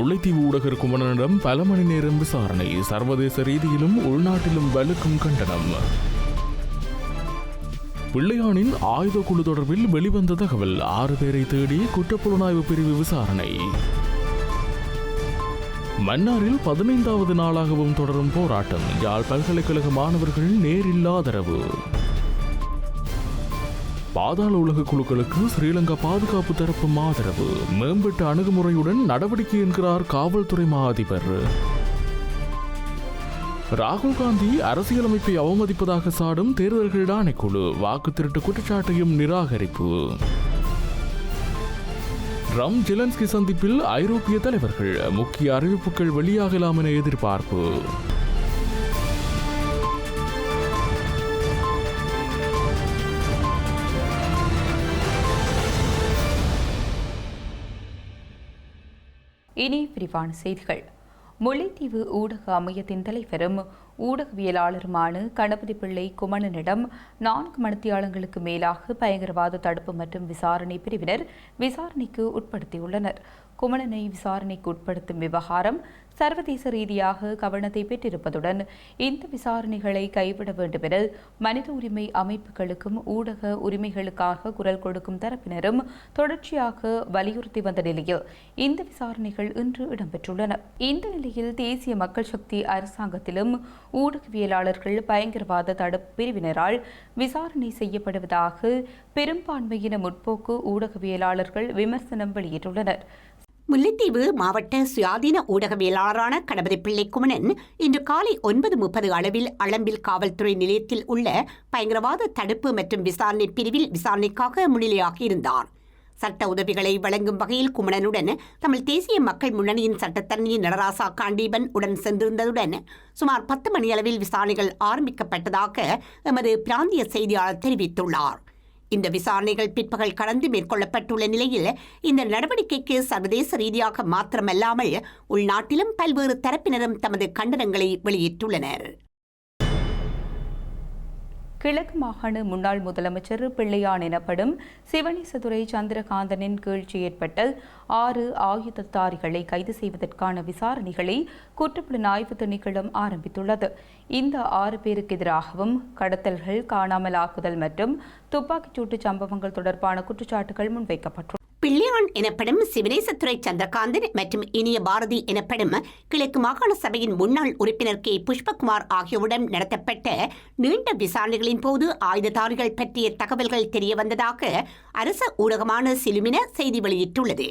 முல்லைத்தீவு ஊடகர் குமணனிடம் பல மணி நேரம் விசாரணை. சர்வதேச ரீதியிலும் உள்நாட்டிலும் வலுக்கும் கண்டனம். பிள்ளையானின் ஆயுத குழு தொடர்பில் வெளிவந்த தகவல் ஆறு பேரை தேடி குற்றப்புலனாய்வு பிரிவு விசாரணை. மன்னாரில் பதினைந்தாவது நாளாகவும் தொடரும் போராட்டம் யாழ் பல்கலைக்கழக மாணவர்கள் நேரில் ஆதரவு பாதாள உலக குழுக்களுக்கு ஸ்ரீலங்கா பாதுகாப்பு தரப்பு ஆதரவு. மேம்பட்ட அணுகுமுறையுடன் நடவடிக்கை என்கிறார் காவல்துறை மா அதிபர் ராகுல் காந்தி அரசியலமைப்பை அவமதிப்பதாக சாடும் தேர்தல்கள் ஆணைக்குழு. வாக்கு திருட்டு குற்றச்சாட்டையும் நிராகரிப்பு. ரம் ஜெலன்ஸ்கி சந்திப்பில் ஐரோப்பிய தலைவர்கள். முக்கிய அறிவிப்புகள் வெளியாகலாம் என எதிர்பார்ப்பு. விரிவான செய்திகள். முல்லைத்தீவு ஊடக அமையத்தின் தலைவரும் ஊடகவியலாளருமான கணபதி பிள்ளை குமணனிடம் நான்கு மணித்தியாளங்களுக்கு மேலாக பயங்கரவாத தடுப்பு மற்றும் விசாரணை பிரிவினர் விசாரணைக்கு உட்படுத்தியுள்ளனர். குமணனை விசாரணைக்கு உட்படுத்தும் விவகாரம் சர்வதேச ரீதியாக கவனத்தை பெற்றிருப்பதுடன் இந்த விசாரணைகளை கைவிட வேண்டும் என மனித உரிமை அமைப்புகளுக்கும் ஊடக உரிமைகளுக்காக குரல் கொடுக்கும் தரப்பினரும் தொடர்ச்சியாக வலியுறுத்தி வந்த நிலையில் இந்த விசாரணைகள் இன்று இடம்பெற்றுள்ளன. இந்த நிலையில் தேசிய மக்கள் சக்தி அரசாங்கத்திலும் ஊடகவியலாளர்கள் பயங்கரவாத தடுப்பு பிரிவினரால் விசாரணை செய்யப்படுவதாக பெரும்பான்மையின முற்போக்கு ஊடகவியலாளர்கள் விமர்சனம் வெளியிட்டுள்ளனர். முல்லைத்தீவு மாவட்ட சுயாதீன ஊடகவியலாளரான கணபதி பிள்ளை குமணன் இன்று காலை ஒன்பது முப்பது அளவில் அளம்பில் காவல்துறை நிலையத்தில் உள்ள பயங்கரவாத தடுப்பு மற்றும் விசாரணை பிரிவில் விசாரணைக்காக முன்னிலையாகியிருந்தார் சட்ட உதவிகளை வழங்கும் வகையில் குமணனுடன் தமிழ் தேசிய மக்கள் முன்னணியின் சட்டத்தரணி நடராசா காண்டீபன் உடன் சென்றிருந்ததுடன் சுமார் பத்து மணியளவில் விசாரணைகள் ஆரம்பிக்கப்பட்டதாக எமது பிராந்திய செய்தியாளர் தெரிவித்துள்ளார். இந்த விசாரணைகள் பிற்பகல் கடந்து மேற்கொள்ளப்பட்டுள்ள நிலையில் இந்த நடவடிக்கைக்கு சர்வதேச ரீதியாக மாத்திரமல்லாமல் உள்நாட்டிலும் பல்வேறு தரப்பினரும் தமது கண்டனங்களை வெளியிட்டுள்ளனர். கிழக்கு மாகாண முன்னாள் முதலமைச்சர் பிள்ளையான் எனப்படும் சிவனேசதுரை சந்திரகாந்தனின் கீழ்ச்சி ஏற்பட்ட ஆறு ஆயுததாரிகளை கைது செய்வதற்கான விசாரணைகளை குற்றப்புலனாய்வு திணைக்களம் ஆரம்பித்துள்ளது. இந்த ஆறு பேருக்கு எதிராகவும் கடத்தல்கள் காணாமலாக்குதல் மற்றும் துப்பாக்கிச்சூட்டு சம்பவங்கள் தொடர்பான குற்றச்சாட்டுகள் முன்வைக்கப்பட்டுள்ளன. பிள்ளையான் எனப்படும் சிவனேசத்துறை சந்திரகாந்தன் மற்றும் இனிய பாரதி எனப்படும் கிழக்கு மாகாண சபையின் முன்னாள் உறுப்பினர் கே. புஷ்பகுமார் ஆகியோருடன் நடத்தப்பட்ட நீண்ட விசாரணைகளின் போது ஆயுததாரிகள் பற்றிய தகவல்கள் தெரியவந்ததாக அரச ஊடகமான சிலுமின செய்தி வெளியிட்டுள்ளது.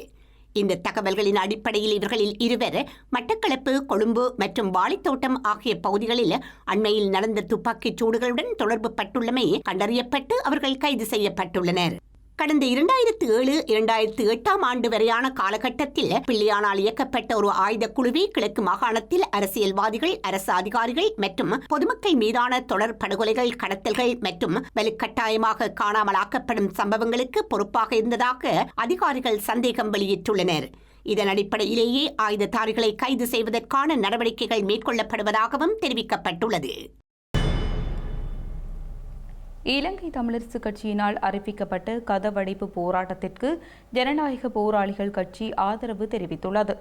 இந்த தகவல்களின் அடிப்படையில் இவர்களில் இருவர் மட்டக்களப்பு கொழும்பு மற்றும் வாழைத்தோட்டம் ஆகிய பகுதிகளில் அண்மையில் நடந்த துப்பாக்கிச் சூடுகளுடன் தொடர்பு பட்டுள்ளமை கண்டறியப்பட்டு அவர்கள் கைது செய்யப்பட்டுள்ளனர். கடந்த இரண்டாயிரத்து ஏழு இரண்டாயிரத்து எட்டாம் ஆண்டு வரையான காலகட்டத்தில் பிள்ளையானால் இயக்கப்பட்ட ஒரு ஆயுத குழுவே கிழக்கு மாகாணத்தில் அரசியல்வாதிகள் அரசு அதிகாரிகள் மற்றும் பொதுமக்கள் மீதான தொடர் படுகொலைகள் கடத்தல்கள் மற்றும் வலுக்கட்டாயமாக காணாமலாக்கப்படும் சம்பவங்களுக்கு பொறுப்பாக இருந்ததாக அதிகாரிகள் சந்தேகம் வெளியிட்டுள்ளனர். இதன் அடிப்படையிலேயே ஆயுததாரிகளை கைது செய்வதற்கான நடவடிக்கைகள் மேற்கொள்ளப்படுவதாகவும் தெரிவிக்கப்பட்டுள்ளது. இலங்கை தமிழரசு கட்சியினால் அறிவிக்கப்பட்ட கதவடைப்பு போராட்டத்திற்கு ஜனநாயக போராளிகள் கட்சி ஆதரவு தெரிவித்துள்ளது.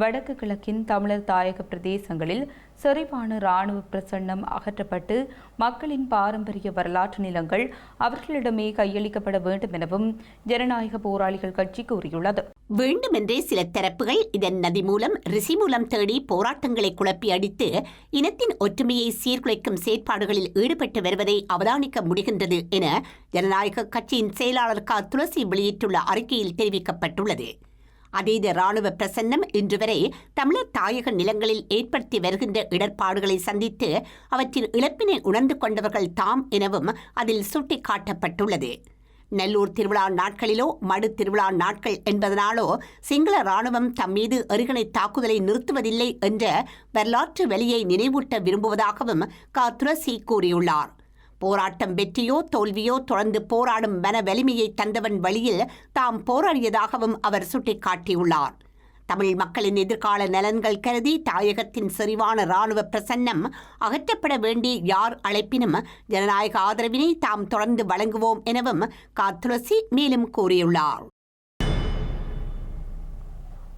வடக்கு கிழக்கின் தமிழர் தாயக பிரதேசங்களில் செறிவான இராணுவ பிரசன்னம் அகற்றப்பட்டு மக்களின் பாரம்பரிய வரலாற்று நிலங்கள் அவர்களிடமே கையளிக்கப்பட வேண்டும் எனவும் ஜனநாயக போராளிகள் கட்சி கூறியுள்ளது. வேண்டுமென்றே சில தரப்புகள் இதன் நதி மூலம் ரிசி மூலம் தேடி போராட்டங்களை குழப்பி அடித்து இனத்தின் ஒற்றுமையை சீர்குலைக்கும் செயற்பாடுகளில் ஈடுபட்டு வருவதை அவதானிக்க முடிகின்றது என ஜனநாயக கட்சியின் செயலாளர் க. துளசி வெளியிட்டுள்ள அறிக்கையில் தெரிவிக்கப்பட்டுள்ளது. அதீத ராணுவ பிரசன்னம் இன்று வரை தமிழர் தாயக நிலங்களில் ஏற்படுத்தி வருகின்ற இடர்பாடுகளை சந்தித்து அவற்றின் இழப்பினை உணர்ந்து கொண்டவர்கள் தாம் எனவும் அதில் சுட்டிக்காட்டப்பட்டுள்ளது. நெல்லூர் திருவிழா நாட்களிலோ மடு திருவிழா நாட்கள் என்பதனாலோ சிங்கள ராணுவம் தம் மீது எருகணை தாக்குதலை நிறுத்துவதில்லை என்ற வரலாற்று வெளியை நினைவூட்ட விரும்புவதாகவும் கா. துரசி கூறியுள்ளார். போராட்டம் வெற்றியோ தோல்வியோ தொடர்ந்து போராடும் மன வலிமையை தந்தவன் வழியில் தாம் போராடியதாகவும் அவர் சுட்டிக்காட்டியுள்ளார். தமிழ் மக்களின் எதிர்கால நலன்கள் கருதி தாயகத்தின் செறிவான இராணுவ பிரசன்னம் அகற்றப்பட வேண்டி யார் அழைப்பினும் ஜனநாயக ஆதரவினை தாம் தொடர்ந்து வழங்குவோம் எனவும் காத்துளசி மேலும் கூறியுள்ளார்.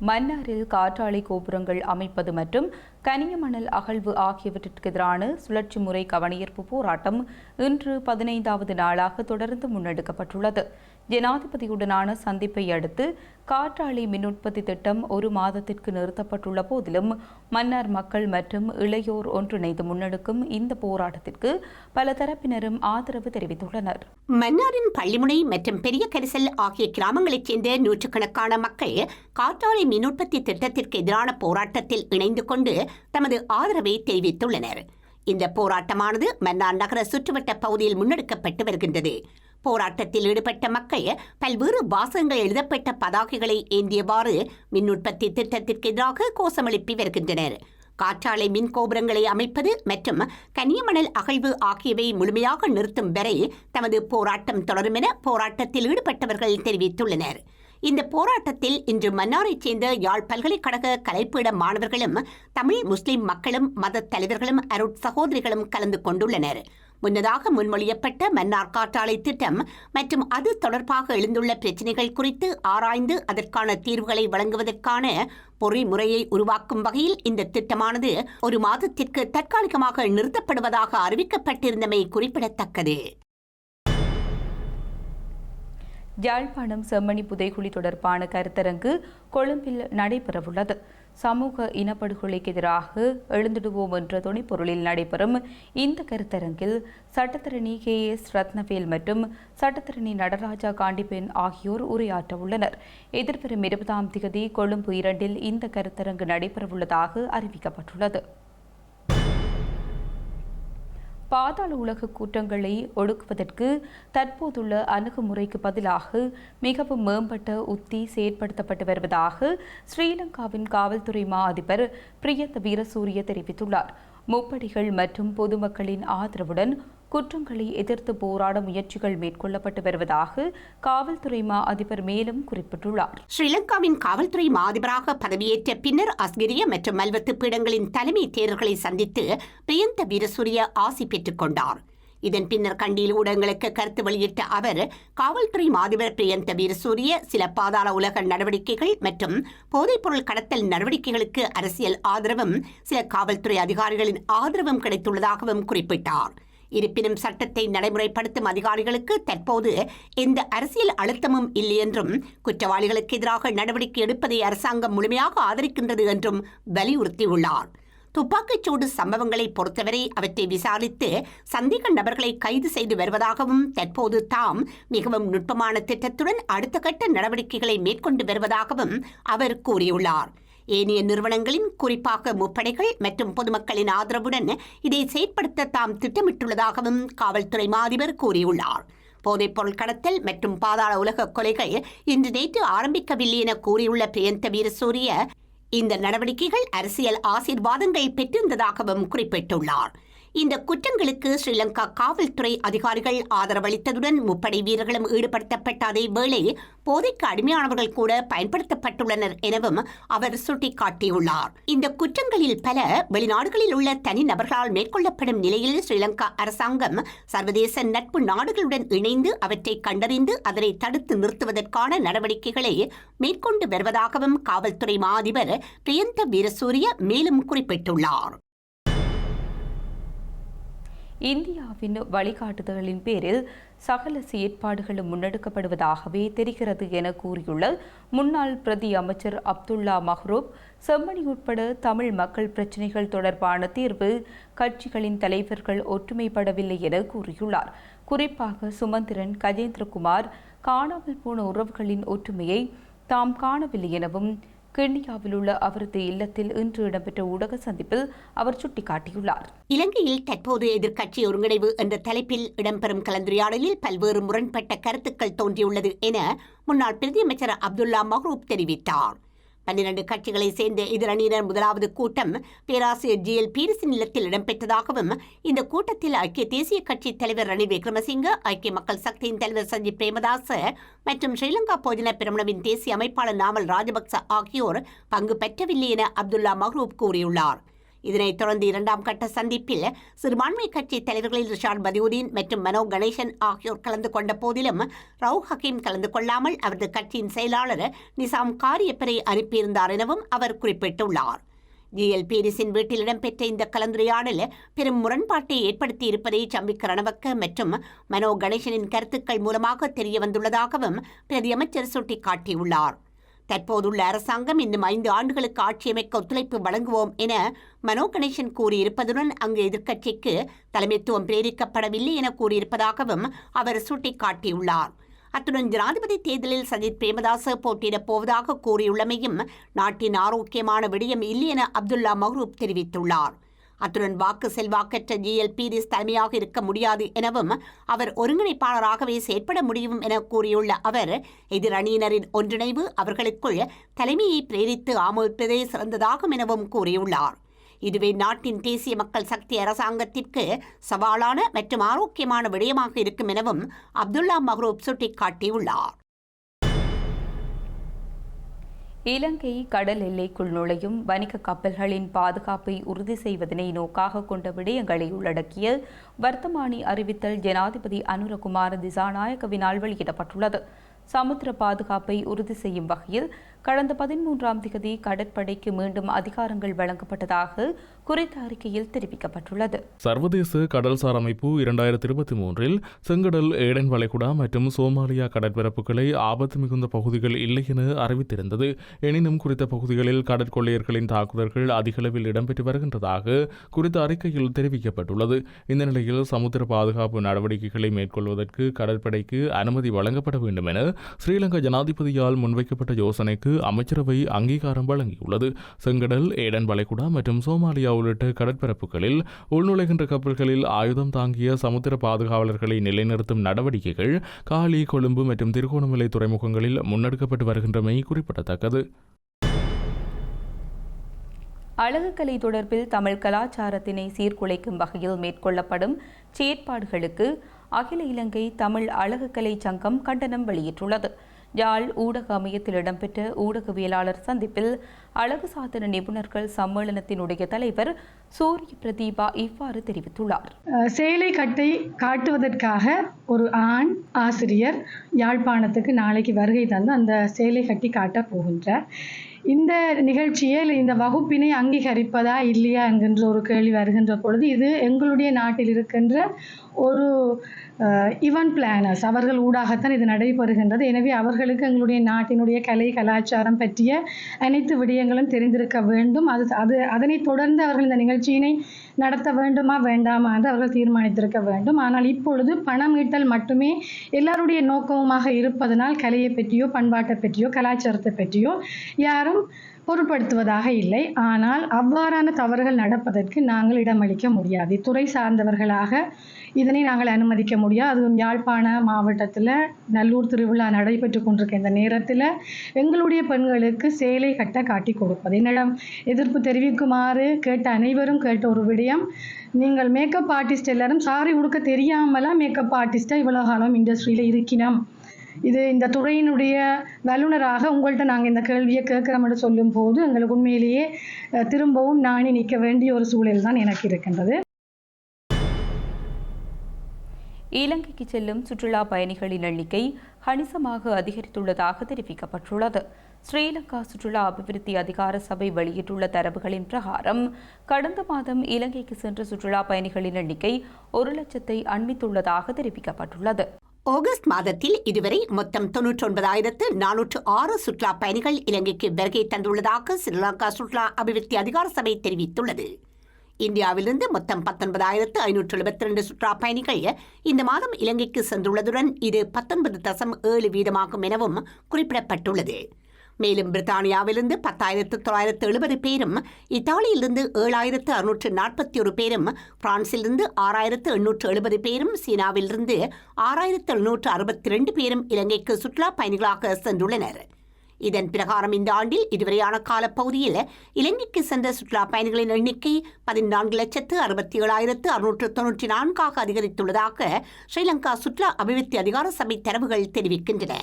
மன்னாரில் காற்றாலை கோபுரங்கள் அமைப்பது மற்றும் கனியமணல் அகழ்வு ஆகியவற்றிற்கு எதிரான சுழற்சி முறை கவனியீர்ப்பு போராட்டம் இன்று பதினைந்தாவது நாளாக தொடர்ந்து முன்னெடுக்கப்பட்டுள்ளது. ஜனாதிபதியுடனான சந்திப்பை அடுத்து காற்றாலை மின் உற்பத்தி திட்டம் ஒரு மாதத்திற்கு நிறுத்தப்பட்டுள்ள போதிலும் மன்னார் மக்கள் மற்றும் இளையோர் ஒன்றிணைந்து முன்னெடுக்கும் இந்த போராட்டத்திற்கு பல தரப்பினரும் ஆதரவு தெரிவித்துள்ளனர். மன்னாரின் பள்ளிமுனை மற்றும் பெரிய கரிசல் ஆகிய கிராமங்களைச் சேர்ந்த நூற்றுக்கணக்கான மக்கள் காற்றாலை மின் உற்பத்தி திட்டத்திற்கு எதிரான போராட்டத்தில் இணைந்து கொண்டு தமது ஆதரவை தெரிவித்துள்ளனர். இந்த போராட்டமானது மன்னார் நகர சுற்றுவட்ட பகுதியில் முன்னெடுக்கப்பட்டு வருகின்றது. போராட்டத்தில் ஈடுபட்ட மக்கள் பல்வேறு வாசகங்கள் எழுதப்பட்ட பதாகைகளை ஏந்தியவாறு மின் உற்பத்தி திட்டத்திற்கு எதிராக கோஷமெழுப்பி வருகின்றனர். காற்றாலை மின் கோபுரங்களை அமைப்பது மற்றும் கனியமணல் அகழ்வு ஆகியவை முழுமையாக நிறுத்தும் வரை தமது போராட்டம் தொடரும் என போராட்டத்தில் ஈடுபட்டவர்கள் தெரிவித்துள்ளனர். இந்த போராட்டத்தில் இன்று மன்னாரைச் சேர்ந்த யாழ் பல்கலைக்கழக கலைப்பீட மாணவர்களும் தமிழ் முஸ்லிம் மக்களும் மத தலைவர்களும் அருட் சகோதரிகளும் கலந்து கொண்டுள்ளனர். முன்னதாக முன்மொழியப்பட்ட மன்னார் காற்றாலை திட்டம் மற்றும் அது தொடர்பாக எழுந்துள்ள பிரச்சினைகள் குறித்து ஆராய்ந்து அதற்கான தீர்வுகளை வழங்குவதற்கான பொறிமுறையை உருவாக்கும் வகையில் இந்த திட்டமானது ஒரு மாதத்திற்கு தற்காலிகமாக நிறுத்தப்படுவதாக அறிவிக்கப்பட்டிருந்தமை குறிப்பிடத்தக்கது. யாழ்ப்பாணம் செம்மணி புதைகுழி தொடர்பான கருத்தரங்கு கொழும்பில் நடைபெறவுள்ளது. சமூக இனப்படுகொலைக்கு எதிராக எழுந்திடுவோம் என்ற துணைப்பொருளில் நடைபெறும் இந்த கருத்தரங்கில் சட்டத்தரணி கே எஸ் ரத்னவேல் மற்றும் சட்டத்தரணி நடராஜா காண்டிபென் ஆகியோர் உரையாற்ற உள்ளனர் எதிர்வரும் இருபதாம் திகதி கொழும்பு இரண்டில் இந்த கருத்தரங்கு நடைபெறவுள்ளதாக அறிவிக்கப்பட்டுள்ளது. பாதாள உலக கூட்டங்களை ஒடுக்குவதற்கு தற்போதுள்ள அணுகுமுறைக்கு பதிலாக மிகவும் மேம்பட்ட உத்தி செயற்படுத்தப்பட்டு வருவதாக ஸ்ரீலங்காவின் காவல்துறை மா அதிபர் பிரியந்த வீரசூரிய தெரிவித்துள்ளார். முப்படிகள் மற்றும் பொதுமக்களின் ஆதரவுடன் குற்றங்களை எதிர்த்து போராட முயற்சிகள் மேற்கொள்ளப்பட்டு வருவதாக காவல்துறை மா அதிபர் மேலும் குறிப்பிட்டுள்ளார். ஸ்ரீலங்காவின் காவல்துறை மாதிபராக பதவியேற்ற பின்னர் அஸ்கிரிய மற்றும் மல்வத்து பீடங்களின் தலைமை தேர்தல்களை சந்தித்து பிரியந்த வீரசூரிய ஆசி பெற்றுக் கொண்டார். இதன் பின்னர் கண்டியில் ஊடகங்களுக்கு கருத்து வெளியிட்ட அவர் காவல்துறை மாதிபர் பிரியந்த வீரசூரிய சில பாதாள உலக நடவடிக்கைகள் மற்றும் போதைப்பொருள் கடத்தல் நடவடிக்கைகளுக்கு அரசியல் ஆதரவும் சில காவல்துறை அதிகாரிகளின் ஆதரவும் கிடைத்துள்ளதாகவும் குறிப்பிட்டார். இருப்பினும் சட்டத்தை நடைமுறைப்படுத்தும் அதிகாரிகளுக்கு தற்போது எந்த அரசியல் அழுத்தமும் இல்லை என்றும் குற்றவாளிகளுக்கு எதிராக நடவடிக்கை எடுப்பதை அரசாங்கம் முழுமையாக ஆதரிக்கின்றது என்றும் வலியுறுத்தியுள்ளார். துப்பாக்கிச்சூடு சம்பவங்களை பொறுத்தவரை அவற்றை விசாரித்து சந்தேக நபர்களை கைது செய்து வருவதாகவும் தற்போது தாம் மிகவும் நுட்பமான திட்டத்துடன் அடுத்த கட்ட நடவடிக்கைகளை மேற்கொண்டு வருவதாகவும் அவர் கூறியுள்ளார். ஏனைய நிறுவனங்களின் குறிப்பாக முப்படைகள் மற்றும் பொதுமக்களின் ஆதரவுடன் இதை செயற்படுத்த தாம் திட்டமிட்டுள்ளதாகவும் காவல்துறை மாதிபர் கூறியுள்ளார். போதைப்பொருள் கடத்தல் மற்றும் பாதாள உலக கொலைகள் இன்று நேற்று ஆரம்பிக்கவில்லை என கூறியுள்ள பிரியந்த வீரசூரிய இந்த நடவடிக்கைகள் அரசியல் ஆசீர்வாதங்கள் பெற்றிருந்ததாகவும் குறிப்பிட்டுள்ளார். இந்த குற்றங்களுக்கு ஸ்ரீலங்கா காவல்துறை அதிகாரிகள் ஆதரவளித்ததுடன் முப்படை வீரர்களும் ஈடுபடுத்தப்பட்ட அதே வேளை போதைக்கு அடிமையானவர்கள் கூட பயன்படுத்தப்பட்டுள்ளனர் எனவும் அவர் சுட்டிக்காட்டியுள்ளார். இந்த குற்றங்களில் பல வெளிநாடுகளில் உள்ள தனி நபர்களால் மேற்கொள்ளப்படும் நிலையில் ஸ்ரீலங்கா அரசாங்கம் சர்வதேச நட்பு நாடுகளுடன் இணைந்து அவற்றை கண்டறிந்து அதனை தடுத்து நிறுத்துவதற்கான நடவடிக்கைகளை மேற்கொண்டு வருவதாகவும் காவல்துறை மாதிபர் பிரியந்த வீரசூரிய மேலும் குறிப்பிட்டுள்ளார். இந்தியாவின் வழிகாட்டுதல்களின் பேரில் சகல செயற்பாடுகளும் முன்னெடுக்கப்படுவதாகவே தெரிகிறது என கூறியுள்ள முன்னாள் பிரதி அமைச்சர் அப்துல்லா மஹ்ரூப் செம்மணி உட்பட தமிழ் மக்கள் பிரச்சினைகள் தொடர்பான தீர்வு கட்சிகளின் தலைவர்கள் ஒற்றுமைப்படவில்லை என கூறியுள்ளார். குறிப்பாக சுமந்திரன் கஜேந்திரகுமார் காணாமல் போன உறவுகளின் ஒற்றுமையை தாம் காணவில்லை எனவும் கென்யாவில் உள்ள அவரது இல்லத்தில் இன்று இடம்பெற்ற ஊடக சந்திப்பில் அவர் சுட்டிக்காட்டியுள்ளார். இலங்கையில் தற்போது எதிர்க்கட்சி ஒருங்கிணைவு என்ற தலைப்பில் இடம்பெறும் கலந்துரையாடலில் பல்வேறு முரண்பட்ட கருத்துக்கள் தோன்றியுள்ளது என முன்னாள் பிரதியமைச்சர் அப்துல்லா மஹ்ரூப் தெரிவித்தார். பன்னிரண்டு கட்சிகளை சேர்ந்த எதிரணியினர் முதலாவது கூட்டம் பேராசிரியர் ஜி எல் பீரிசின் இல்லத்தில் இடம்பெற்றதாகவும் இந்த கூட்டத்தில் ஐக்கிய தேசிய கட்சி தலைவர் ரணில் விக்ரமசிங்க ஐக்கிய மக்கள் சக்தியின் தலைவர் சஞ்சீப் பிரேமதாச மற்றும் ஸ்ரீலங்கா போஜன பிரமணவின் தேசிய அமைப்பாளர் நாமல் ராஜபக்ச ஆகியோர் பங்கு பெற்றவில்லை என அப்துல்லா மஹ்ரூப் கூறியுள்ளார். இதனைத் தொடர்ந்து இரண்டாம் கட்ட சந்திப்பில் சிறுபான்மை கட்சி தலைவர்களில் ரிஷான் பதியுதீன் மற்றும் மனோ கணேசன் ஆகியோர் கலந்து கொண்ட போதிலும் ரவு ஹக்கீம் கலந்து கொள்ளாமல் அவரது கட்சியின் செயலாளர் நிசாம் காரியப்பரை அனுப்பியிருந்தார் எனவும் அவர் குறிப்பிட்டுள்ளார். ஜிஎல் பீரிஸின் வீட்டில் இடம்பெற்ற இந்த கலந்துரையாடல் பெரும் முரண்பாட்டை ஏற்படுத்தியிருப்பதை சம்பிக் ரணவக்க மற்றும் மனோ கணேசனின் கருத்துக்கள் மூலமாக தெரிய வந்துள்ளதாகவும் பிரதியமைச்சர் சுட்டிக்காட்டியுள்ளார். தற்போதுள்ள அரசாங்கம் இன்னும் ஐந்து ஆண்டுகளுக்கு ஆட்சியமைக்க ஒத்துழைப்பு வழங்குவோம் என மனோ கணேசன் கூறியிருப்பதுடன் அங்கு எதிர்க்கட்சிக்கு தலைமைத்துவம் பிரேரிக்கப்படவில்லை என கூறியிருப்பதாகவும் அவர் சுட்டிக்காட்டியுள்ளார். அத்துடன் ஜனாதிபதி தேர்தலில் சஜித் பிரேமதாச போட்டியிடப் போவதாக கூறியுள்ளமையும் நாட்டின் ஆரோக்கியமான விடயம் இல்லை என அப்துல்லா மஹ்ரூப் தெரிவித்துள்ளார். அத்துடன் வாக்கு செல்வாக்கற்ற ஜிஎல் பீரிஸ் தலைமையாக இருக்க முடியாது எனவும் அவர் ஒருங்கிணைப்பாளராகவே செயற்பட முடியும் என கூறியுள்ள அவர் எதிரணியினரின் ஒன்றிணைவு அவர்களுக்குள் தலைமையை பிரேரித்து ஆமோதிப்பதே சிறந்ததாகும் எனவும் கூறியுள்ளார். இதுவே நாட்டின் தேசிய மக்கள் சக்தி அரசாங்கத்திற்கு சவாலான மற்றும் ஆரோக்கியமான விடயமாக இருக்கும் எனவும் அப்துல்லா மஹ்ரூப் சுட்டிக்காட்டியுள்ளார். இலங்கை கடல் எல்லைக்குள் நுழையும் வணிக கப்பல்களின் பாதுகாப்பை உறுதி செய்வதனை நோக்காக கொண்ட விடயங்களை உள்ளடக்கிய வர்த்தமானி அறிவித்தல் ஜனாதிபதி அனுரகுமார திசாநாயகவினால் வெளியிடப்பட்டுள்ளது. சமுத்திர பாதுகாப்பை உறுதி செய்யும் வகையில் கடந்த பதிமூன்றாம் திகதி கடற்படைக்கு மீண்டும் அதிகாரங்கள் வழங்கப்பட்டதாக குறித்த அறிக்கையில் தெரிவிக்கப்பட்டுள்ளது. சர்வதேச கடல்சார் அமைப்பு இரண்டாயிரத்தி இருபத்தி மூன்றில் செங்கடல் ஏடன் வளைகுடா மற்றும் சோமாலியா கடற்பரப்புகளை ஆபத்து மிகுந்த பகுதிகள் இல்லை என அறிவித்திருந்தது. எனினும் குறித்த பகுதிகளில் கடற்கொள்ளையர்களின் தாக்குதல்கள் அதிகளவில் இடம்பெற்று வருகின்றதாக குறித்த அறிக்கையில் தெரிவிக்கப்பட்டுள்ளது. இந்த நிலையில் சமுத்திர பாதுகாப்பு நடவடிக்கைகளை மேற்கொள்வதற்கு கடற்படைக்கு அனுமதி வழங்கப்பட வேண்டும் என ஸ்ரீலங்கா ஜனாதிபதியால் முன்வைக்கப்பட்ட யோசனைக்கு அமைச்சரவை அங்கீகாரம் வழங்கியுள்ளது. செங்கடல் ஏடன் வளைகுடா மற்றும் சோமாலியா உள்ளிட்ட கடற்பரப்புகளில் உள்நுழைகின்ற கப்பல்களில் ஆயுதம் தாங்கிய சமுத்திர பாதுகாவலர்களை நிலைநிறுத்தும் நடவடிக்கைகள் காலி கொழும்பு மற்றும் திருகோணமலை துறைமுகங்களில் முன்னெடுக்கப்பட்டு வருகின்றமை குறிப்பிடத்தக்கது. அழகுக்கலை தொடர்பில் தமிழ் கலாச்சாரத்தினை சீர்குலைக்கும் வகையில் மேற்கொள்ளப்படும் செயற்பாடுகளுக்கு அகில இலங்கை தமிழ் அழகுக்கலை சங்கம் கண்டனம் வெளியிட்டுள்ளது. யாழ் ஊடக அமையத்தில் இடம்பெற்ற ஊடகவியலாளர் சந்திப்பில் அழகு சாதன நிபுணர்கள் சம்மேளனத்தினுடைய தலைவர் சூரிய பிரதீபா இவ்வாறு தெரிவித்துள்ளார். சேலை கட்டை காட்டுவதற்காக ஒரு ஆண் ஆசிரியர் யாழ்ப்பாணத்துக்கு நாளைக்கு வருகை தந்து அந்த சேலை கட்டி காட்டப் போகின்றார். இந்த நிகழ்ச்சியை இல்லை இந்த வகுப்பினை அங்கீகரிப்பதா இல்லையா என்கின்ற ஒரு கேள்வி வருகின்ற பொழுது இது எங்களுடைய நாட்டில் இருக்கின்ற ஒரு இவன் பிளானர்ஸ் அவர்கள் ஊடாகத்தான் இது நடைபெறுகின்றது. எனவே அவர்களுக்கு எங்களுடைய நாட்டினுடைய கலை கலாச்சாரம் பற்றிய அனைத்து விடயங்களும் தெரிந்திருக்க வேண்டும். அது அது அதனைத் தொடர்ந்து அவர்கள் இந்த நிகழ்ச்சியினை நடத்த வேண்டுமா வேண்டாமா என்று அவர்கள் தீர்மானித்திருக்க வேண்டும். ஆனால் இப்பொழுது பணம் ஈட்டல் மட்டுமே எல்லாருடைய நோக்கமாக இருப்பதனால் கலையை பற்றியோ பண்பாட்டை பற்றியோ கலாச்சாரத்தை பற்றியோ யாரும் பொருட்படுத்துவதாக இல்லை. ஆனால் அவ்வாறான தவறுகள் நடப்பதற்கு நாங்கள் இடமளிக்க முடியாது. துறை சார்ந்தவர்களாக இதனை நாங்கள் அனுமதிக்க முடியாது. அதுவும் யாழ்ப்பாண மாவட்டத்தில் நல்லூர் திருவிழா நடைபெற்று கொண்டிருக்க இந்த நேரத்தில் எங்களுடைய பெண்களுக்கு சேலை கட்ட காட்டி கொடுப்பது. என்னிடம் எதிர்ப்பு தெரிவிக்குமாறு கேட்ட அனைவரும் கேட்ட ஒரு விடயம் நீங்கள் மேக்கப் ஆர்டிஸ்ட் எல்லாரும் சாரி உடுக்க தெரியாமலாம் மேக்கப் ஆர்டிஸ்ட்டாக இவ்வளோ காலம் இண்டஸ்ட்ரியில் இருக்கினோம்? இது இந்த துறையினுடைய வல்லுநராக உங்கள்கிட்ட நாங்கள் இந்த கேள்வியை கேட்குறோம்னு சொல்லும்போது எங்களுக்கு உண்மையிலேயே திரும்பவும் நாணி நிற்க வேண்டிய ஒரு சூழல் தான் எனக்கு இருக்கின்றது. இலங்கைக்கு செல்லும் சுற்றுலா பயணிகளின் எண்ணிக்கை கணிசமாக அதிகரித்துள்ளதாக தெரிவிக்கப்பட்டுள்ளது. ஸ்ரீலங்கா சுற்றுலா அபிவிருத்தி அதிகார சபை வெளியிட்டுள்ள தரவுகளின் பிரகாரம் கடந்த மாதம் இலங்கைக்கு சென்ற சுற்றுலா பயணிகளின் எண்ணிக்கை ஒரு லட்சத்தை அண்மித்துள்ளதாக தெரிவிக்கப்பட்டுள்ளது. ஆகஸ்ட் மாதத்தில் இதுவரை மொத்தம் தொன்னூற்றி ஒன்பதாயிரத்து நானூற்று ஆறு சுற்றுலா பயணிகள் இலங்கைக்கு வருகை தந்துள்ளதாக ஸ்ரீலங்கா சுற்றுலா அபிவிருத்தி அதிகார சபை தெரிவித்துள்ளது. இந்தியாவிலிருந்து மொத்தம் பத்தொன்பதாயிரத்து ஐநூற்று எழுபத்தி ரெண்டு சுற்றுலா பயணிகள் இந்த மாதம் இலங்கைக்கு சென்றுள்ளதுடன் இது பத்தொன்பது தசம் ஏழு வீதமாகும் எனவும் குறிப்பிடப்பட்டுள்ளது. மேலும் பிரித்தானியாவிலிருந்து பத்தாயிரத்து தொள்ளாயிரத்து எழுபது பேரும் இத்தாலியிலிருந்து ஏழாயிரத்து அறுநூற்று நாற்பத்தி ஒரு பேரும் பிரான்சிலிருந்து ஆறாயிரத்து எண்ணூற்று எழுபது பேரும் சீனாவிலிருந்து ஆறாயிரத்து எழுநூற்று அறுபத்தி ரெண்டு பேரும் இலங்கைக்கு சுற்றுலா பயணிகளாக சென்றுள்ளனர். இதன் பிரகாரம் இந்த ஆண்டில் இதுவரையான காலப்பகுதியில் இலங்கைக்கு சென்ற சுற்றுலா பயணிகளின் எண்ணிக்கை பதினான்கு லட்சத்து அறுபத்தி ஏழாயிரத்து அறுநூற்று தொன்னூற்றி நான்காக அதிகரித்துள்ளதாக ஸ்ரீலங்கா சுற்றுலா அபிவிருத்தி அதிகார சபை தரவுகள் தெரிவிக்கின்றன.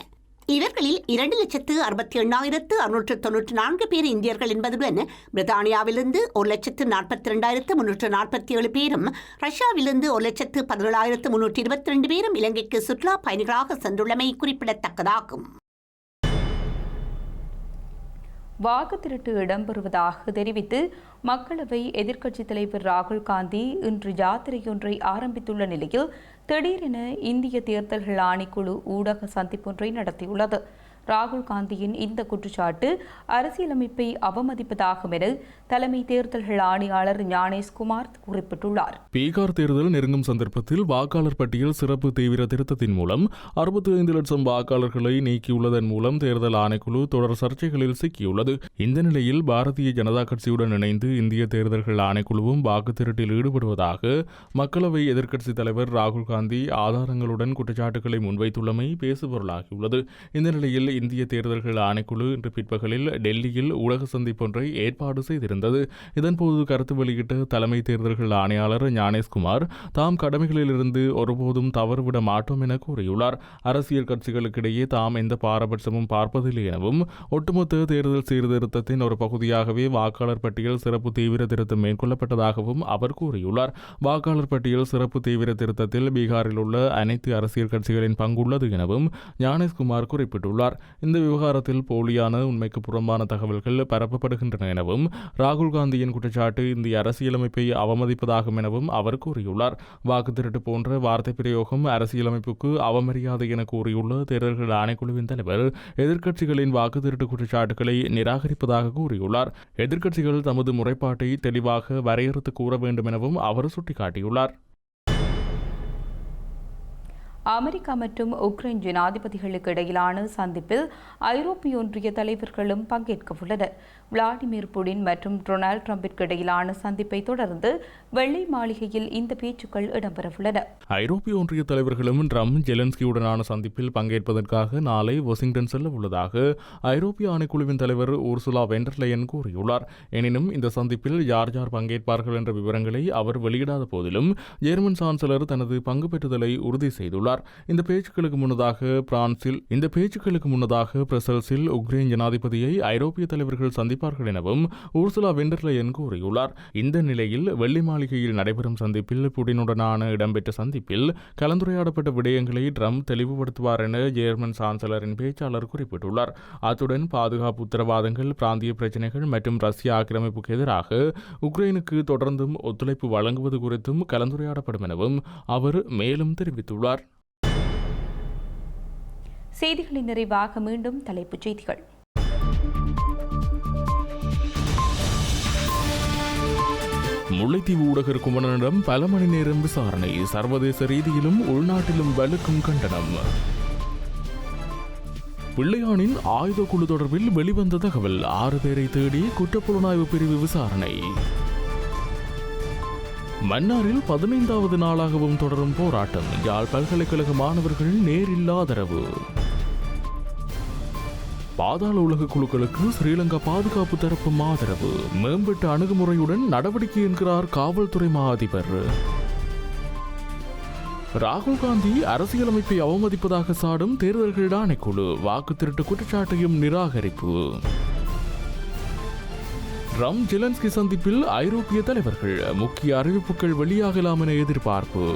இவர்களில் இரண்டு லட்சத்து அறுபத்தி எண்ணாயிரத்து அறுநூற்று தொன்னூற்று நான்கு பேர் இந்தியர்கள் என்பதுடன் பிரித்தானியாவிலிருந்து ஒரு லட்சத்து நாற்பத்தி ரெண்டாயிரத்து முன்னூற்று நாற்பத்தி ஏழு பேரும் ரஷ்யாவிலிருந்து ஒரு லட்சத்து பதினேழாயிரத்து முன்னூற்றி இருபத்தி ரெண்டு பேரும் இலங்கைக்கு சுற்றுலா பயணிகளாக சென்றுள்ளமை குறிப்பிடத்தக்கதாகும். வாக்கு திருட்டு இடம்பெறுவதாக தெரிவித்து மக்களவை எதிர்க்கட்சித் தலைவர் ராகுல் காந்தி இன்று யாத்திரையொன்றை ஆரம்பித்துள்ள நிலையில் திடீரென இந்திய தேர்தல்கள் ஆணைக்குழு ஊடக சந்திப்பொன்றை நடத்தியுள்ளது. ராகுல் காந்தியின் இந்த குற்றச்சாட்டு அரசியலமைப்பை அவமதிப்பதாகும் என தலைமை தேர்தல்கள் ஆணையாளர் ஞானேஷ்குமார் குறிப்பிட்டுள்ளார். பீகார் தேர்தல் நெருங்கும் சந்தர்ப்பத்தில் வாக்காளர் பட்டியல் சிறப்பு தீவிர திருத்தத்தின் மூலம் அறுபத்தி ஐந்து லட்சம் வாக்காளர்களை நீக்கியுள்ளதன் மூலம் தேர்தல் ஆணைக்குழு தொடர் சர்ச்சைகளில் சிக்கியுள்ளது. இந்த நிலையில் பாரதிய ஜனதா கட்சியுடன் இணைந்து இந்திய தேர்தல்கள் ஆணைக்குழுவும் வாக்கு திருட்டில் ஈடுபடுவதாக மக்களவை எதிர்க்கட்சித் தலைவர் ராகுல் காந்தி ஆதாரங்களுடன் குற்றச்சாட்டுகளை முன்வைத்துள்ளமை பேசுபொருளாகியுள்ளது. இந்த நிலையில் இந்திய தேர்தல்கள் ஆணைக்குழு இன்று பிற்பகலில் டெல்லியில் ஊடக சந்திப்பொன்றை ஏற்பாடு செய்திருந்தது. இதன்போது கருத்து வெளியிட்ட தலைமை தேர்தல்கள் ஆணையாளர் ஞானேஷ்குமார் தாம் கடமைகளிலிருந்து ஒருபோதும் தவறுவிட மாட்டோம் என கூறியுள்ளார். அரசியல் கட்சிகளுக்கிடையே தாம் எந்த பாரபட்சமும் பார்ப்பதில்லை எனவும் ஒட்டுமொத்த தேர்தல் சீர்திருத்தத்தின் ஒரு பகுதியாகவே வாக்காளர் பட்டியல் சிறப்பு தீவிர திருத்தம் மேற்கொள்ளப்பட்டதாகவும் அவர் கூறியுள்ளார். வாக்காளர் பட்டியல் சிறப்பு தீவிர திருத்தத்தில் பீகாரில் உள்ள அனைத்து அரசியல் கட்சிகளின் பங்குள்ளது எனவும் ஞானேஷ்குமார் குறிப்பிட்டுள்ளார். இந்த விவகாரத்தில் போலியான உண்மைக்கு புறம்பான தகவல்கள் பரப்பப்படுகின்றன எனவும் ராகுல் காந்தியின் குற்றச்சாட்டு இந்திய அரசியலமைப்பை அவமதிப்பதாகும் எனவும் அவர் கூறியுள்ளார். வாக்கு திருட்டு போன்ற வார்த்தை பிரயோகம் அரசியலமைப்புக்கு அவமரியாதை என கூறியுள்ள தேர்தல்கள் ஆணைக்குழுவின் தலைவர் எதிர்க்கட்சிகளின் வாக்கு திருட்டு குற்றச்சாட்டுகளை நிராகரிப்பதாக கூறியுள்ளார். எதிர்க்கட்சிகள் தமது முறைப்பாட்டை தெளிவாக வரையறுத்து கூற வேண்டும் எனவும் அவர் சுட்டிக்காட்டியுள்ளார். அமெரிக்கா மற்றும் உக்ரைன் ஜனாதிபதிகளுக்கு இடையிலான சந்திப்பில் ஐரோப்பிய ஒன்றிய தலைவர்களும் பங்கேற்க உள்ளனர் விளாடிமிர் புடின் மற்றும் டொனால்ட் ட்ரம்பிற்கு இடையிலான சந்திப்பை தொடர்ந்து வெள்ளை மாளிகையில் இந்த பேச்சுக்கள் இடம்பெறவுள்ளன. ஐரோப்பிய ஒன்றிய தலைவர்களும் ட்ரம் ஜெலன்ஸ்கியுடனான சந்திப்பில் பங்கேற்பதற்காக நாளை வாஷிங்டன் செல்ல உள்ளதாக ஐரோப்பிய ஆணைக்குழுவின் தலைவர் ஊர்சுலா வெண்டர்லயன் கூறியுள்ளார். எனினும் இந்த சந்திப்பில் யார் யார் பங்கேற்பார்கள் என்ற விவரங்களை அவர் வெளியிடாத போதிலும் ஜெர்மன் சான்சலர் தனது பங்கு பெற்றுதலை உறுதி செய்துள்ளார். தெரிவித்துள்ளார் இந்த பேச்சுக்களுக்கு முன்னதாக பிரான்சில் இந்த பேச்சுக்களுக்கு முன்னதாக பிரசல்ஸில் உக்ரைன் ஜனாதிபதியை ஐரோப்பிய தலைவர்கள் சந்திப்பார்கள் எனவும் ஊர்சுலா வெண்டர்லயன் கூறியுள்ளார். இந்த நிலையில் வெள்ளி மாளிகையில் நடைபெறும் சந்திப்பில் புடினுடனான இடம்பெற்ற சந்திப்பில் கலந்துரையாடப்பட்ட விடயங்களை ட்ரம்ப் தெளிவுபடுத்துவார் என ஜேர்மன் சான்சலரின் பேச்சாளர் குறிப்பிட்டுள்ளார். அத்துடன் பாதுகாப்பு உத்தரவாதங்கள் பிராந்திய பிரச்சினைகள் மற்றும் ரஷ்ய ஆக்கிரமிப்புக்கு எதிராக உக்ரைனுக்கு தொடர்ந்தும் ஒத்துழைப்பு வழங்குவது குறித்தும் கலந்துரையாடப்படும் எனவும் அவர் மேலும் தெரிவித்துள்ளார். செய்திகளின் நிறைவாக மீண்டும் தலைப்புச் செய்திகள். முல்லைத்தீவு ஊடகர் குமணனிடம் பல மணி நேரம் விசாரணை. சர்வதேச ரீதியிலும் உள்நாட்டிலும் வலுக்கும் கண்டனம். பிள்ளையானின் ஆயுத குழு தொடர்பில் வெளிவந்த தகவல் ஆறு பேரை தேடி குற்றப்புலனாய்வு பிரிவு விசாரணை. மன்னாரில் பதினைந்தாவது நாளாகவும் தொடரும் போராட்டம். யாழ் பல்கலைக்கழக மாணவர்கள் நேரில் ஆதரவு பாதாள உலக குழுக்களுக்கு ஸ்ரீலங்கா பாதுகாப்பு தரப்பு ஆதரவு. மேம்பட்ட அணுகுமுறையுடன் நடவடிக்கை என்கிறார் காவல்துறை மா அதிபர் ராகுல் காந்தி அரசியலமைப்பை அவமதிப்பதாக சாடும் தேர்தல்கள் ஆணைக்குழு. வாக்கு திருட்டு குற்றச்சாட்டையும் நிராகரிப்பு. ரம் ஜெலன்ஸ்கி சந்திப்பில் ஐரோப்பிய தலைவர்கள். முக்கிய அறிவிப்புகள் வெளியாகலாம் என எதிர்பார்ப்பு.